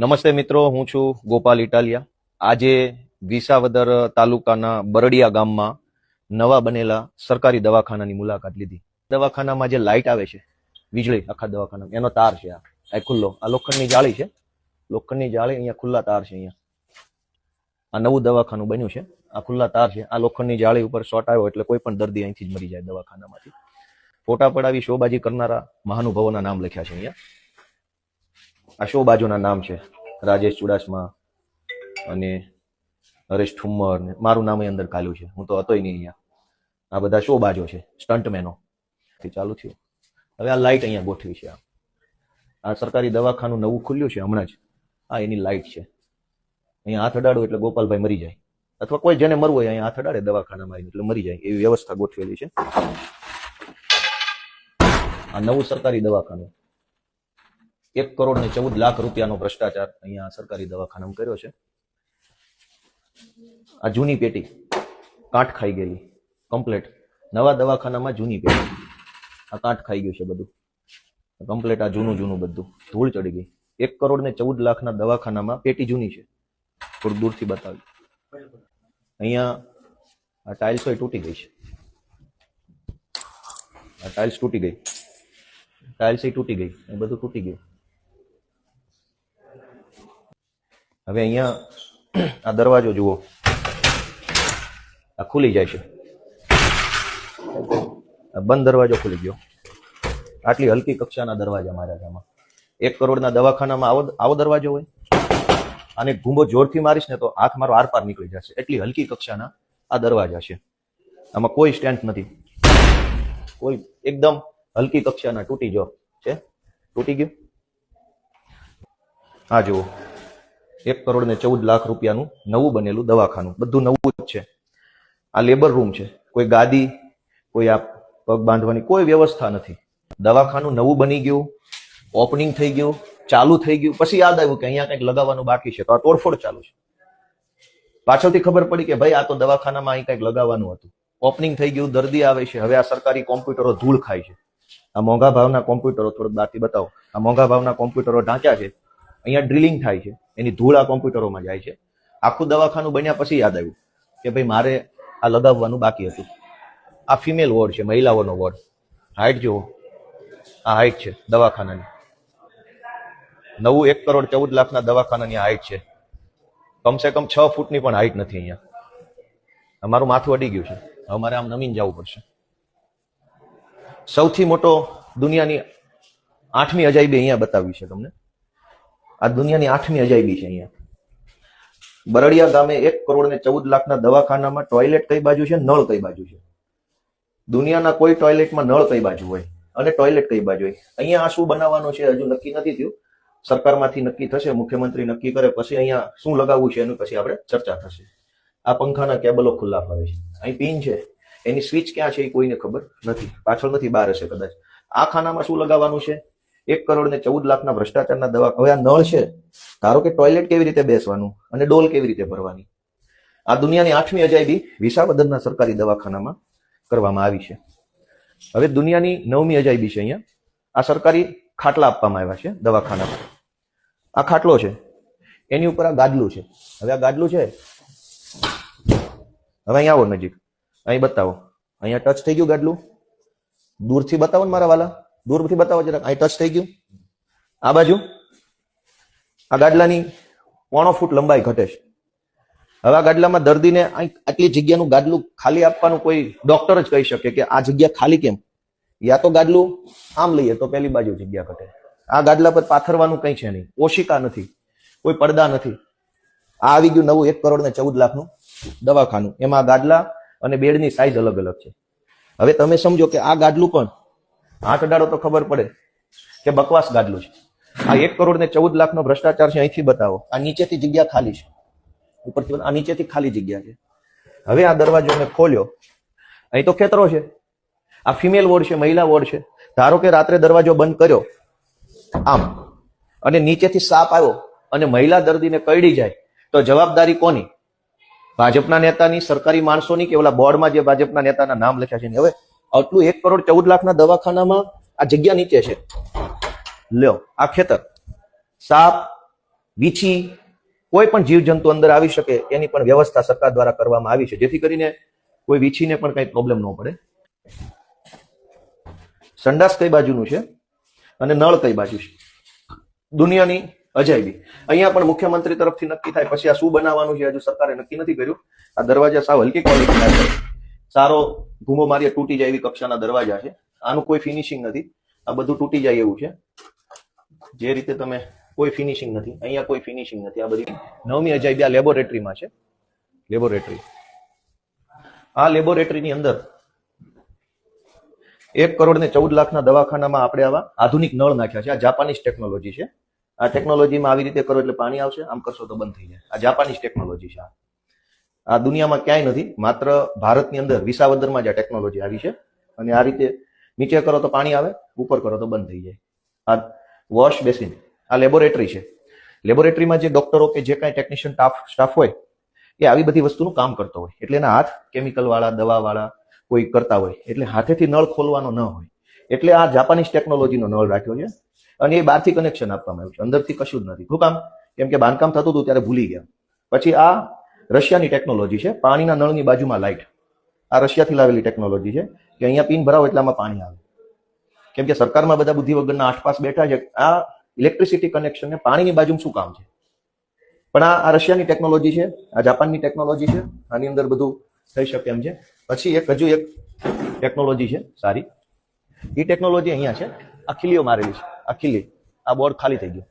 નમસ્તે મિત્રો, હું છું ગોપાલ ઇટાલિયા. આજે વિસાવદર તાલુકાના બરડિયા ગામમાં નવા બનેલા સરકારી દવાખાનાની મુલાકાત લીધી. દવાખાનામાં જે લાઇટ આવે છે, વીજળી, આખા દવાખાનામાં, એનો તાર છે આ. આ ખુલ્લો. આ લોખંડની જાળી છે. લોખંડની જાળી અહીંયા ખુલ્લા તાર છે અહીંયા. આ નવું દવાખાનું બન્યું છે. આ ખુલ્લા તાર છે. આ લોખંડની જાળી ઉપર શોટ આવ્યો એટલે કોઈ પણ દર્દી અહીંથી જ મરી જાય દવાખાનામાંથી. ફોટા પડાવી શોબાજી કરનારા મહાનુભાવોના નામ લખ્યા છે અહીંયા. આ શો બાજુના નામ છે? રાજેશ ચુડાસમા અને હરેશ ઠુમ્મર ને મારું નામ અંદર કાલ્યું છે. હું તો હતોય નહીં અહીંયા. આ બધા શો બાજો છે સ્ટન્ટમેનો થી ચાલુ થયું. હવે આ લાઇટ અહીંયા ગોઠવી છે આ સરકારી દવાખાનું નવું ખુલ્યું છે હમણાં જ. આ એની લાઇટ છે. અહીંયા હાથ અડાડો એટલે ગોપાલભાઈ મરી જાય. અથવા કોઈ જેને મરવું હોય અહીંયા હાથ અડાડે દવાખાનામાં એટલે મરી જાય. એવી વ્યવસ્થા ગોઠવેલી છે. આ નવું સરકારી દવાખાનું. એક કરોડ ને ચૌદ લાખ રૂપિયાનો ભ્રષ્ટાચાર અહીંયા સરકારી દવાખાનામાં કર્યો છે. આ જૂની પેટી કાંઠ ખાઈ ગયેલી કમ્પ્લેટ નવા દવાખાનામાં જૂની પેટી. આ કાંઠ ખાઈ ગયું છે બધું. કમ્પ્લેટ આ જૂનું જૂનું બધું. ધૂળ ચડી ગઈ. એક કરોડ ને ચૌદ લાખના દવાખાનામાં પેટી જૂની છે. થોડું દૂરથી બતાવી અહીંયા આ ટાઇલ્સો તૂટી ગઈ છે. આ ટાઇલ્સ તૂટી ગઈ. ટાઇલ્સ તૂટી ગઈ. એ બધું તૂટી ગયું. હવે અહીંયા, આ દરવાજો જુઓ. આ ખુલી જાય છે. બંધ દરવાજો ખુલી ગયો. આટલી હલકી કક્ષાના દરવાજા માર્યા છે આમાં. એક કરોડના દવાખાનામાં આવો આવો દરવાજો હોય. અને ઘૂંબો જોરથી મારીશ ને તો હાથ મારો આરપાર નીકળી જશે. એટલી હલકી કક્ષાના આ દરવાજા છે. આમાં કોઈ સ્ટેન્ડ નથી. કોઈ એકદમ હલકી કક્ષાના તૂટી જો છે. તૂટી ગયું? હા જુઓ. એક કરોડ ને ચૌદ લાખ રૂપિયાનું નવું બનેલું દવાખાનું. બધું નવું જ છે. આ લેબર રૂમ છે. કોઈ ગાદી, કોઈ આ પગ બાંધવાની કોઈ વ્યવસ્થા નથી. દવાખાનું નવું બની ગયું ઓપનિંગ થઈ ગયું, ચાલુ થઈ ગયું. પછી યાદ આવ્યું કે અહીંયા કંઈક લગાવવાનું બાકી છે. તો આ તોડફોડ ચાલુ છે. પાછળથી ખબર પડી કે ભાઈ, આ તો દવાખાનામાં અહીં કંઈક લગાવવાનું હતું. ઓપનિંગ થઈ ગયું, દર્દી આવે છે. હવે આ સરકારી કોમ્પ્યુટરો ધૂળ ખાય છે. આ મોંઘા ભાવના કોમ્પ્યુટરો થોડુંક બાકી બતાવો. આ મોંઘા ભાવના કોમ્પ્યુટરો ઢાંચ્યા છે. અહીંયા ડ્રિલિંગ થાય છે. એની ધૂળ આ કોમ્પ્યુટરોમાં જાય છે. આખું દવાખાનું બન્યા પછી યાદ આવ્યું કે ભાઈ મારે આ લગાવવાનું બાકી હતું. આ ફિમેલ વોર્ડ છે, મહિલાઓનો વોર્ડ હાઈટ જુઓ. આ હાઈટ છે, દવાખાનાની. નવું એક કરોડ ચૌદ લાખના દવાખાનાની હાઈટ છે. કમસે કમ છ ફૂટની પણ હાઈટ નથી અહીંયા. અમારું માથું અડી ગયું છે. હવે મારે આમ નમીન જવું પડશે. સૌથી મોટો દુનિયાની આઠમી અજાયબી અહીંયા બતાવી છે તમને. આ દુનિયાની આઠમી અજાયબી છે અહીંયા. બરડિયા ગામે એક કરોડ ને ચૌદ લાખના દવાખાનામાં ટોયલેટ કઈ બાજુ છે? નળ કઈ બાજુ છે? દુનિયાના કોઈ ટોયલેટમાં નળ કઈ બાજુ હોય અને ટોયલેટ કઈ બાજુ હોય? અહીંયા આ શું બનાવવાનું છે હજુ નક્કી નથી થયું. સરકારમાંથી નક્કી થશે, મુખ્યમંત્રી નક્કી કરે, પછી અહીંયા શું લગાવવું છે એનું પછી આપણે ચર્ચા થશે. આ પંખાના કેબલો ખુલ્લા ફરે છે. અહીં પિન છે. એની સ્વિચ ક્યાં છે એ કોઈને ખબર નથી. પાછળ નથી બહાર હશે કદાચ. આ ખાનામાં શું લગાવવાનું છે? એક કરોડ ને ચૌદ લાખના ભ્રષ્ટાચારના દવા હવે આ નળ છે. ધારો કે ટોયલેટ કેવી રીતે બેસવાનું અને ડોલ કેવી રીતે ભરવાની? આ દુનિયાની આઠમી અજાયબી વિસાવદરના સરકારી દવાખાનામાં કરવામાં આવી છે. હવે દુનિયાની નવમી અજાયબી છે અહીંયા. આ સરકારી ખાટલા આપવામાં આવ્યા છે દવાખાનામાં. આ ખાટલો છે. એની ઉપર આ ગાદલું છે. હવે આ ગાદલું છે. હવે અહીંયા આવો નજીક. અહીં બતાવો. અહીંયા ટચ થઈ ગયું ગાદલું. દૂરથી બતાવો ને મારા વાલા. દૂરથી બતાવો જરાક. અહીં ટચ થઈ ગયું. આ બાજુ. આ ગાડલાની પોણો ફૂટ લંબાઈ ઘટે છે. હવે આ ગાડલામાં દર્દીને અહીં આટલી જગ્યાનું ગાડલું ખાલી આપવાનું કોઈ ડોક્ટર જ કહી શકે કે આ જગ્યા ખાલી કેમ? યા તો ગાડલું આમ લઈએ તો પેલી બાજુ જગ્યા ઘટે. આ ગાડલા પર પાથરવાનું કંઈ છે નહીં. ઓશિકા નથી. કોઈ પડદા નથી. આ આવી ગયું નવું એક કરોડ ને ચૌદ લાખનું દવાખાનું. એમાં ગાડલા અને બેડની સાઇઝ અલગ અલગ છે. હવે તમે સમજો કે આ ગાડલું પણ હાથ અડાડો તો ખબર પડે કે બકવાસ ગાડલું છે. આ એક કરોડ ને ચૌદ લાખનો ભ્રષ્ટાચાર છે, અહીંથી બતાવો. આ નીચેથી જગ્યા ખાલી છે. ઉપરથી આ નીચેથી ખાલી જગ્યા છે. હવે આ દરવાજો મેં ખોલ્યો. અહીં તો ખેતરો છે. આ ફિમેલ વોર્ડ છે, મહિલા વોર્ડ છે. ધારો કે રાત્રે દરવાજો બંધ કર્યો, આમ, અને નીચેથી સાપ આવ્યો, અને મહિલા દર્દીને કરડી જાય, તો જવાબદારી કોની? ભાજપના નેતાની, સરકારી માણસોની કે ઓલા બોર્ડમાં જે ભાજપના નેતાના નામ લખ્યા છે. હવે આટલું એક કરોડ ચૌદ લાખના દવાખાનામાં આ જગ્યા નીચે છે. લ્યો, આ ખેતર. સાપ વીછી કોઈ પણ જીવજંતુ અંદર આવી શકે, એની પણ વ્યવસ્થા સરકાર દ્વારા કરવામાં આવી છે. જેથી કરીને કોઈ વીછીને પણ કઈ પ્રોબ્લેમ ન પડે. સંડાસ કઈ બાજુનું છે? અને નળ કઈ બાજુ છે? દુનિયાની અજાયબી. અહીંયા પણ મુખ્યમંત્રી તરફથી નક્કી થાય, પછી આ શું બનાવવાનું છે, હજુ સરકારે નક્કી નથી કર્યું. આ દરવાજા સાવ હલકી ક્વોલિટીના સારો ઘૂમો મારીએ, તૂટી જાય એવી કક્ષાના દરવાજા છે. આનું કોઈ ફિનિશિંગ નથી. આ બધું તૂટી જાય એવું છે. જે રીતે તમે કોઈ ફિનિશિંગ નથી. અહીંયા કોઈ ફિનિશિંગ નથી. આ બધી નવમી અજાયબી આ લેબોરેટરીમાં છે. લેબોરેટરી આ લેબોરેટરીની અંદર એક કરોડ ને ચૌદ લાખના દવાખાનામાં આપણે આવા આધુનિક નળ નાખ્યા છે. આ જાપાનીઝ ટેકનોલોજી છે. આ ટેકનોલોજીમાં આવી રીતે કરો એટલે પાણી આવશે. આમ કરશો તો બંધ થઈ જાય. આ જાપાનીઝ ટેકનોલોજી છે આ. આ દુનિયામાં ક્યાંય નથી, માત્ર ભારતની અંદર વિસાવદરમાં જ આ ટેકનોલોજી આવી છે. અને આ રીતે નીચે કરો તો પાણી આવે, ઉપર કરો તો બંધ થઈ જાય. આ વોશ બેસિન આ લેબોરેટરી છે. લેબોરેટરીમાં જે ડોક્ટરો કે જે કાંઈ ટેકનિશિયન સ્ટાફ સ્ટાફ હોય, એ આવી બધી વસ્તુનું કામ કરતો હોય. એટલે એના હાથ કેમિકલવાળા દવાવાળા કોઈ કરતા હોય. એટલે હાથેથી નળ ખોલવાનો ન હોય. એટલે આ જાપાનીઝ ટેકનોલોજીનો નળ રાખ્યો છે. અને એ બહારથી કનેક્શન આપવામાં આવ્યું છે. અંદરથી કશું જ નથી. શું કામ? કેમ કે બાંધકામ થતું હતું ત્યારે ભૂલી ગયા. પછી આ રશિયાની ટેકનોલોજી છે. પાણીના નળની બાજુમાં લાઇટ આ રશિયાથી લાવેલી ટેકનોલોજી છે કે અહીંયા પિન ભરાવો એટલામાં પાણી આવે. કેમ કે સરકારમાં બધા બુદ્ધિ વગરના આસપાસ બેઠા છે. આ ઇલેક્ટ્રિસિટી કનેક્શનને પાણીની બાજુમાં શું કામ છે? પણ આ રશિયાની ટેકનોલોજી છે, આ જાપાનની ટેકનોલોજી છે, આની અંદર બધું થઈ શકે એમ છે. પછી એક હજુ એક ટેકનોલોજી છે, સારી. એ ટેકનોલોજી અહીંયા છે. આ ખીલીઓ મારેલી છે. આ આ બોર્ડ ખાલી થઈ ગયું.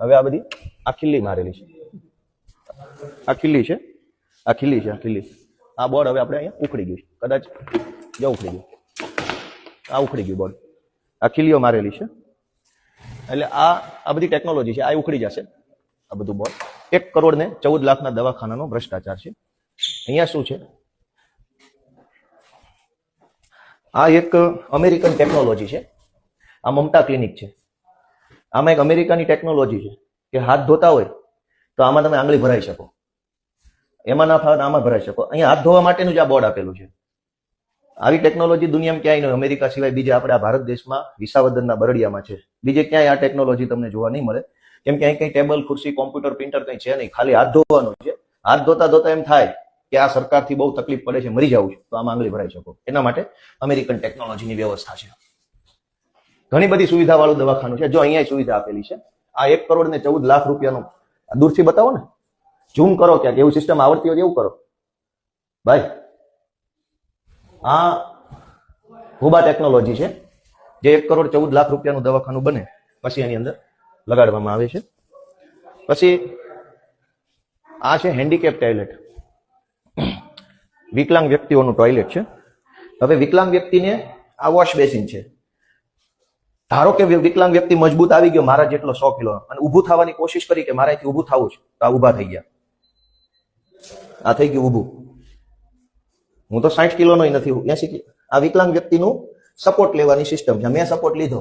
હવે આ બધી આ મારેલી છે. આ ખીલી છે? આ ખીલી છે આ ખીલી આ બોર્ડ હવે આપણે અહીંયા ઉખડી ગયું કદાચ જો ઉખડી ગયું. આ ઉખડી ગયું બોર્ડ. આ ખીલીઓ મારેલી છે. એટલે આ આ બધી ટેકનોલોજી છે, આ ઉખડી જશે, આ બધું બોર્ડ. એક કરોડ ને ચૌદ લાખના દવાખાનાનો ભ્રષ્ટાચાર છે. અહીંયા શું છે? આ એક અમેરિકન ટેકનોલોજી છે. આ મમતા ક્લિનિક છે. આમાં એક અમેરિકાની ટેકનોલોજી છે કે હાથ ધોતા હોય તો આમાં તમે આંગળી ભરાઈ શકો. એમાં ના ફાવે આમાં ભરાઈ શકો. અહીંયા હાથ ધોવા માટેનું જ આ બોર્ડ આપેલું છે. આવી ટેકનોલોજી દુનિયામાં ક્યાંય નહીં અમેરિકા સિવાય બીજે આપણે ભારત દેશમાં વિસાવદરના બરડિયામાં છે. બીજે ક્યાંય આ ટેકનોલોજી તમને જોવા નહીં મળે. કેમ કે અહીં કંઈ ટેબલ ખુરશી કોમ્પ્યુટર પ્રિન્ટર કંઈ છે નહીં. ખાલી હાથ ધોવાનું છે. હાથ ધોતા ધોતા એમ થાય કે આ સરકારથી બહુ તકલીફ પડે છે, મરી જવું છે. તો આમાં આંગળી ભરાઈ શકો. એના માટે અમેરિકન ટેકનોલોજીની વ્યવસ્થા છે. ઘણી બધી સુવિધા વાળું દવાખાનું છે. જો અહીંયા સુવિધા આપેલી છે. આ એક કરોડ ને ચૌદ લાખ રૂપિયાનું દૂરથી બતાવો ને. ઝૂમ કરો ક્યાંક, એવું સિસ્ટમ આવડતી હોય એવું કરો. ભાઈ, આ હુબા ટેકનોલોજી છે, જે એક કરોડ ચૌદ લાખ રૂપિયાનું દવાખાનું બને, પછી એની અંદર લગાડવામાં આવે છે. પછી આ છે હેન્ડીકેપ ટોયલેટ વિકલાંગ વ્યક્તિઓનું ટોયલેટ છે. હવે વિકલાંગ વ્યક્તિને આ વોશ બેસિન છે. ધારો કે વિકલાંગ વ્યક્તિ મજબૂત આવી ગયો, મારા જેટલો સો કિલો. અને ઊભું થવાની કોશિશ કરી કે મારાથી ઊભું થવું છે, તો આ ઊભા થઈ ગયા. આ થઈ ગયું ઊભું. હું તો સાઠ કિલોનો નથી એસી આ વિકલાંગ વ્યક્તિનું સપોર્ટ લેવાની સિસ્ટમ છે. મેં સપોર્ટ લીધો.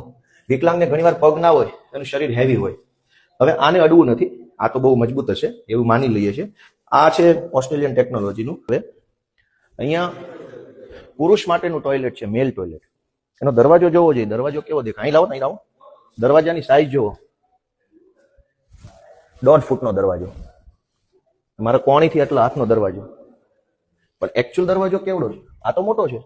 વિકલાંગને ઘણીવાર પગ ના હોય, એનું શરીર હેવી હોય. હવે આને અડવું નથી. આ તો બહુ મજબૂત હશે, એવું માની લઈએ છીએ. આ છે ઓસ્ટ્રેલિયન ટેકનોલોજીનું હવે અહીંયા પુરુષ માટેનું ટોયલેટ છે મેલ ટોયલેટ એનો દરવાજો જોવો જોઈએ. દરવાજો કેવો દેખાય? અહીં લાવો અહીં લાવો. દરવાજાની સાઈઝ જોવો. દોઢ ફૂટનો દરવાજો. મારા કોણીથી આટલા હાથનો દરવાજો. પણ એકચ્યુઅલ દરવાજો કેવડો છે? આ તો મોટો છે.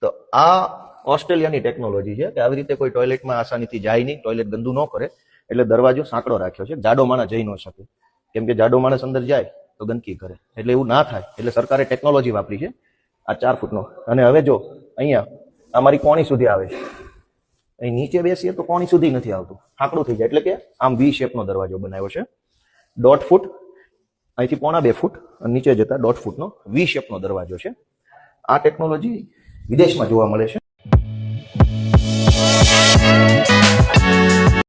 તો આ ઓસ્ટ્રેલિયાની ટેકનોલોજી છે કે આવી રીતે કોઈ ટોયલેટમાં આસાનીથી જાય નહીં ટોયલેટ ગંદુ ન કરે. એટલે દરવાજો સાંકડો રાખ્યો છે. જાડો માણસ જઈ ન શકે. કેમ કે જાડો માણસ અંદર જાય તો ગંદકી કરે. એટલે એવું ના થાય. એટલે સરકારે ટેકનોલોજી વાપરી છે. આ ચાર ફૂટનો. અને હવે જો અહીંયા અમારી કોણી સુધી આવે છે. અહીં નીચે બેસીએ તો કોણી સુધી નથી આવતું. આંકડું થઈ જાય. એટલે કે આમ વી શેપનો દરવાજો બનાવ્યો છે. દોઢ ફૂટ અહીંથી પોણા બે ફૂટ નીચે જતા દોઢ ફૂટનો વી શેપનો દરવાજો છે. આ ટેકનોલોજી વિદેશમાં જોવા મળે છે.